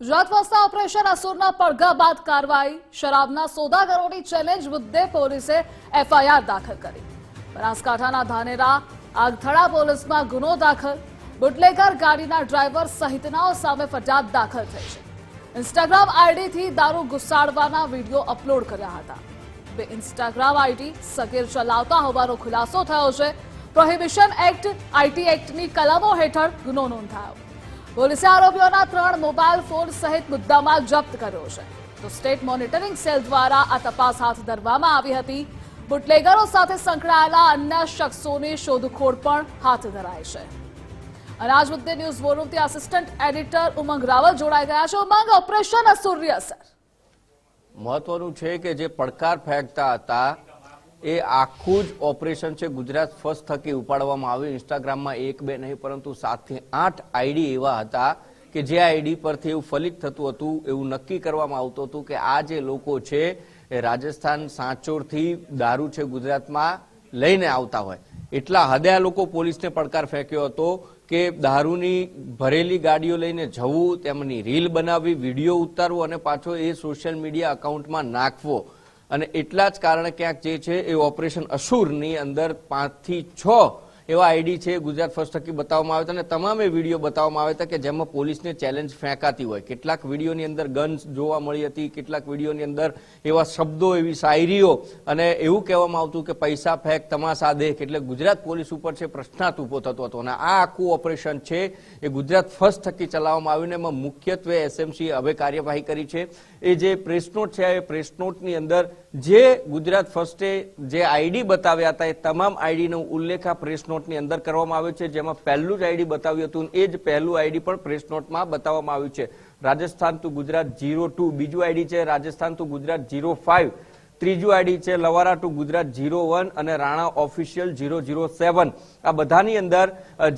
Gujarat operation અસુરના પડઘા બાદ કાર્યવાહી. શરાબના સોદાગરોની challenge મુદ્દે પોલીસે એફઆઈઆર દાખલ કરી. બનાસકાંઠાના ધાનેરા આગથડા પોલીસમાં ગુનો દાખલ. બુટલેગર ગાડીના ડ્રાઈવર સહિતનાઓ સામે ફરિયાદ દાખલ થઈ છે. ઇન્સ્ટાગ્રામ આઈડીથી દારૂ ઘુસાડવાના વીડિયો અપલોડ કર્યા હતા. બે ઇન્સ્ટાગ્રામ આઈડી સગીર ચલાવતા હોવાનો ખુલાસો થયો છે. પ્રોહિબિશન એક્ટ, આઈટી એક્ટની કલમો હેઠળ ગુનો નોંધાયો. પોલીસે આરોપીઓના ત્રણ મોબાઈલ ફોન સહિત મુદ્દામાલ જપ્ત કર્યો છે. તો સ્ટેટ મોનિટરિંગ સેલ દ્વારા આ તપાસ હાથ ધરવામાં આવી હતી. બુટલેગરો સાથે સંકળાયેલા અન્ય શખ્સોની શોધખોળ પણ હાથ ધરાઈ છે. અને આજ મુદ્દે ન્યૂઝ વોરૂમથી આસિસ્ટન્ટ એડિટર ઉમંગ રાવલ જોડાઈ ગયા છે. ઉમંગ, ઓપરેશન અસુર્ય અસર મહત્વનું છે કે જે પડકાર ફેંકતા હતા એ આખું જ ઓપરેશન છે. ગુજરાત ફર્સ્ટ થકી ઉપાડવામાં આવ્યું. ઇન્સ્ટાગ્રામમાં એક બે નહીં, પરંતુ સાતથી આઠ આઈડી એવા હતા કે જે આઈડી પરથી એવું ફલિત થતું હતું, એવું નક્કી કરવામાં આવતું હતું કે આ જે લોકો છે એ રાજસ્થાન સાંચોરથી દારૂ છે ગુજરાતમાં લઈને આવતા હોય. એટલા હદે આ લોકો પોલીસને પડકાર ફેંક્યો હતો કે દારૂની ભરેલી ગાડીઓ લઈને જવું, તેમની રીલ બનાવવી, વીડિયો ઉતારવો અને પાછો એ સોશિયલ મીડિયા અકાઉન્ટમાં નાખવો. અને એટલા જ કારણે ક્યાંક જે છે એ ઓપરેશન અસુરની અંદર પાંચથી છ એવા આઈડી છે, ગુજરાત ફર્સ્ટ થકી બતાવવામાં આવે અને તમામે વીડિયો બતાવવામાં આવે હતા કે જેમાં પોલીસને ચેલેન્જ ફેંકાતી હોય. કેટલાક વિડીયોની અંદર ગન્સ જોવા મળી હતી, કેટલાક વિડીયોની અંદર એવા શબ્દો, એવી શાયરીઓ અને એવું કહેવામાં આવતું કે પૈસા ફેંક, તમાશા દેખ એટલે ગુજરાત પોલીસ ઉપર છે પ્રશ્નાર્થ ઊભો થતો હતો. અને આ આખું ઓપરેશન છે એ ગુજરાત ફર્સ્ટ થકી ચલાવવામાં આવ્યું એમાં મુખ્યત્વે એસએમસી હવે કાર્યવાહી કરી છે. એ જે પ્રેસ નોટ છે એ પ્રેસ નોટની અંદર જે ગુજરાત ફર્સ્ટે જે આઈડી બતાવ્યા હતા, એ તમામ આઈડીનો ઉલ્લેખ આ પ્રેસ નોટની અંદર કરવામાં આવ્યો છે. જેમાં પહેલું જ આઈડી બતાવ્યું હતું એ જ પહેલું આઈડી પણ પ્રેસ નોટમાં બતાવવામાં આવ્યું છે. Rajasthan to Gujarat zero two. બીજું આઈડી છે Rajasthan to Gujarat zero five. ત્રીજું આઈડી છે Lavara to Gujarat zero one અને Rana official zero zero seven. આ બધાની અંદર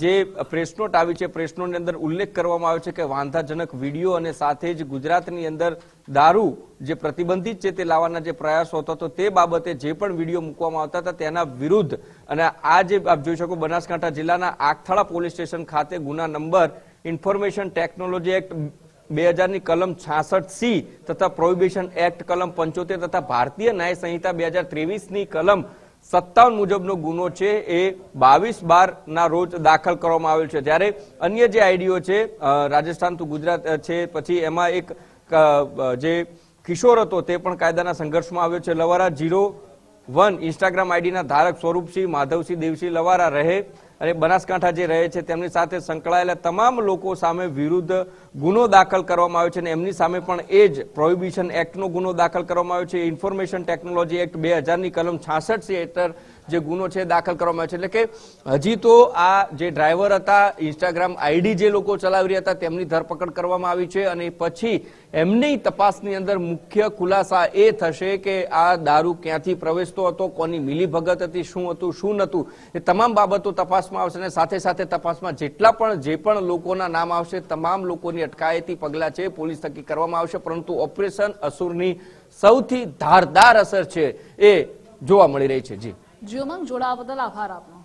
જે પ્રેસ નોટ આવી છે, પ્રેસ નોટની અંદર ઉલ્લેખ કરવામાં આવ્યો છે કે વાંધાજનક વીડિયો અને સાથે જ ગુજરાતની અંદર દારૂ જે પ્રતિબંધિત છે તે લાવવાના જે પ્રયાસો હતો, તો તે બાબતે જે પણ વીડિયો મૂકવામાં આવતા હતા તેના વિરુદ્ધ અને આ જે આપ જોઈ શકો બનાસકાંઠા જિલ્લાના આગથાળા પોલીસ સ્ટેશન ખાતે ગુના નંબર, ઇન્ફોર્મેશન ટેકનોલોજી એક્ટ બે હજારની કલમ છાસઠ સી તથા પ્રોહિબિશન એક્ટ કલમ પંચોતેર તથા ભારતીય ન્યાય સંહિતા બે હજાર ત્રેવીસની કલમ સત્તાવન મુજબનો ગુનો છે એ બાવીસ બાર ના રોજ દાખલ કરવામાં આવેલ છે. જ્યારે અન્ય જે આઈડીઓ છે રાજસ્થાન તો ગુજરાત છે, પછી એમાં એક જે કિશોર હતો તે પણ કાયદાના સંઘર્ષમાં આવ્યો છે. લવારા જીરો વન ઇન્સ્ટાગ્રામ આઈડીના ધારક સ્વરૂપસિંહ, માધવસિંહ, દેવસિંહ લવારા રહે. અને બનાસકાંઠા જે રહે છે, તેમની સાથે સંકળાયેલા તમામ લોકો સામે વિરુદ્ધ ગુનો દાખલ કરવામાં આવ્યો છે અને એમની સામે પણ એ જ પ્રોહિબિશન એક્ટનો ગુનો દાખલ કરવામાં આવ્યો છે. ઇન્ફોર્મેશન ટેકનોલોજી એક્ટ બે હજારની કલમ છાસઠ સી હેઠળ જે ગુનો છે દાખલ કરવામાં આવ્યો છે. એટલે કે હજી તો આ જે ડ્રાઈવર હતા, ઇન્સ્ટાગ્રામ આઈડી જે લોકો ચલાવી રહ્યા હતા, તેમની ધરપકડ કરવામાં આવી છે અને પછી એમની તપાસની અંદર મુખ્ય ખુલાસા એ થશે કે આ દારૂ ક્યાંથી પ્રવેશતો હતો, કોની મિલીભગત હતી, શું હતું, શું નહોતું, એ તમામ બાબતો તપાસમાં આવશે અને સાથે સાથે તપાસમાં જેટલા પણ, જે પણ લોકોના નામ આવશે, તમામ લોકોની અટકાયતી પગલાં છે, પોલીસ થકી કરવામાં આવશે, પરંતુ ઓપરેશન અસુરની સૌથી ધારદાર અસર છે એ જોવા મળી રહી છે. જી. જી ઉમંગ જોડાવા બદલ આભાર આપનો.